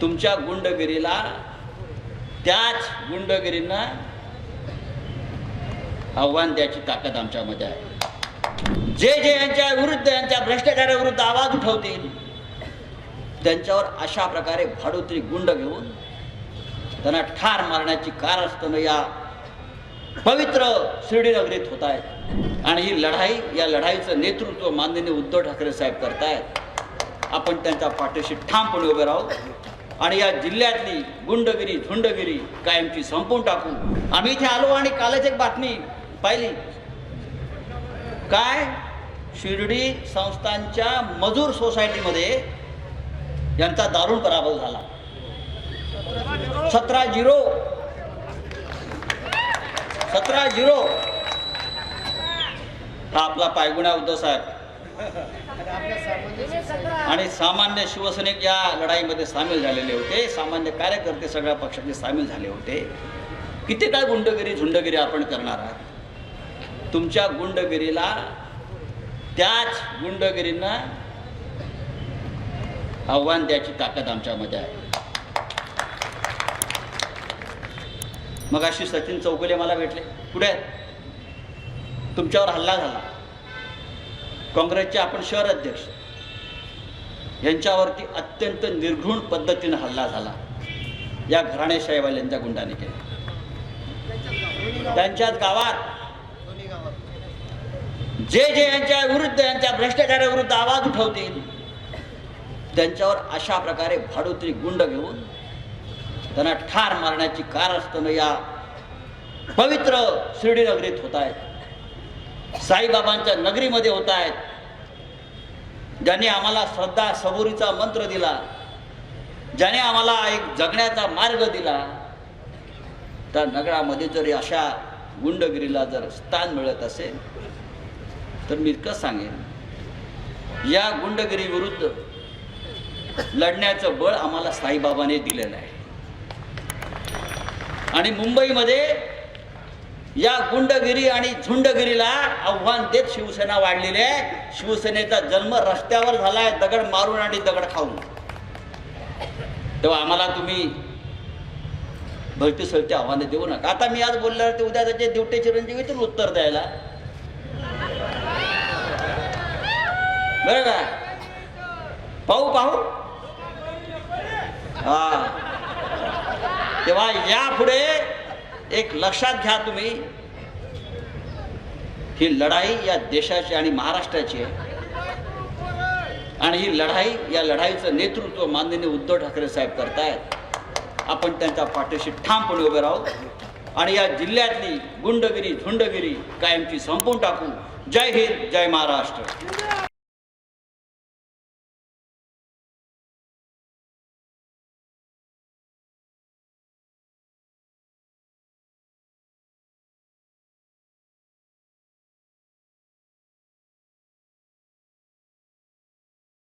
तुमच्या गुंडगिरीला त्याच गुंडगिरींना आव्हान द्यायची ताकद आमच्यामध्ये आहे. जे जे यांच्या विरुद्ध यांच्या भ्रष्टाचाराविरुद्ध आवाज उठवतील त्यांच्यावर अशा प्रकारे भाडोत्री गुंड घेऊन त्यांना ठार मारण्याची कारस्थानं या पवित्र शिर्डी होत आहेत. आणि ही लढाई या लढाईचं नेतृत्व माननीय उद्धव ठाकरे साहेब करतायत. आपण त्यांच्या पाठीशी ठामपणे उभे राहू. आणि या जिल्ह्यातली गुंडगिरी झुंडगिरी कायमची संपवून टाकू आम्ही इथे आलो आणि कालच एक बातमी पाहिली. काय? शिर्डी संस्थांच्या मजूर सोसायटीमध्ये यांचा दारुण पराभव झाला. सतरा झिरो. सतरा झिरो. हा आपला पायगुणा उद्धव साहेब. आणि सामान्य शिवसैनिक या लढाईमध्ये सामील झालेले होते. सामान्य कार्यकर्ते सगळ्या पक्षाचे सामील झाले होते. किती काय गुंडगिरी झुंडगिरी आपण करणार आहात? तुमच्या गुंडगिरीला त्याच गुंडगिरींना आव्हान द्यायची ताकद आमच्यामध्ये आहे. मग अशी सचिन चौगुले मला भेटले. कुठे आहेत? तुमच्यावर हल्ला झाला. काँग्रेसचे आपण शहर अध्यक्ष. यांच्यावरती अत्यंत निर्घृण पद्धतीनं हल्ला झाला. या घराणेशाहीवाल्यांच्या गुंडाने केला. त्यांच्याच गावात जे जे यांच्या विरुद्ध यांच्या भ्रष्टाचाराविरुद्ध आवाज उठवतील त्यांच्यावर अशा प्रकारे भाडोत्री गुंड घेऊन त्यांना ठार मारण्याची कारस्थानं या पवित्र शिर्डी नगरीत होत आहेत. साईबाबांच्या नगरीमध्ये होत आहेत. ज्यांनी आम्हाला श्रद्धा सबुरीचा मंत्र दिला. ज्याने आम्हाला एक जगण्याचा मार्ग दिला. त्या नगरामध्ये जर अशा गुंडगिरीला जर स्थान मिळत असेल तर मी इतकं सांगेन या गुंडगिरी विरुद्ध लढण्याचं बळ आम्हाला साईबाबाने दिलेलं आहे. आणि मुंबईमध्ये या गुंडगिरी आणि झुंडगिरीला आव्हान देत शिवसेना वाढलेली आहे. शिवसेनेचा जन्म रस्त्यावर झालाय दगड मारून आणि दगड खाऊन. तेव्हा आम्हाला तुम्ही भलती सलती आव्हाने देऊ नका. आता मी आज बोलल्यावर ते उद्या त्याचे दिवटे चिरंजीव उत्तर द्यायला. बरं का? पाहू पाहू. हा. तेव्हा यापुढे एक लक्षात घ्या तुम्ही. ही लढाई या देशाची आणि महाराष्ट्राची आहे. आणि ही लढाई या लढाईचं नेतृत्व माननीय उद्धव ठाकरे साहेब करतायत. आपण त्यांच्या पाठीशी ठामपणे उभे राहू. आणि या जिल्ह्यातली गुंडगिरी झुंडगिरी कायमची संपून टाकू. जय हिंद जय महाराष्ट्र.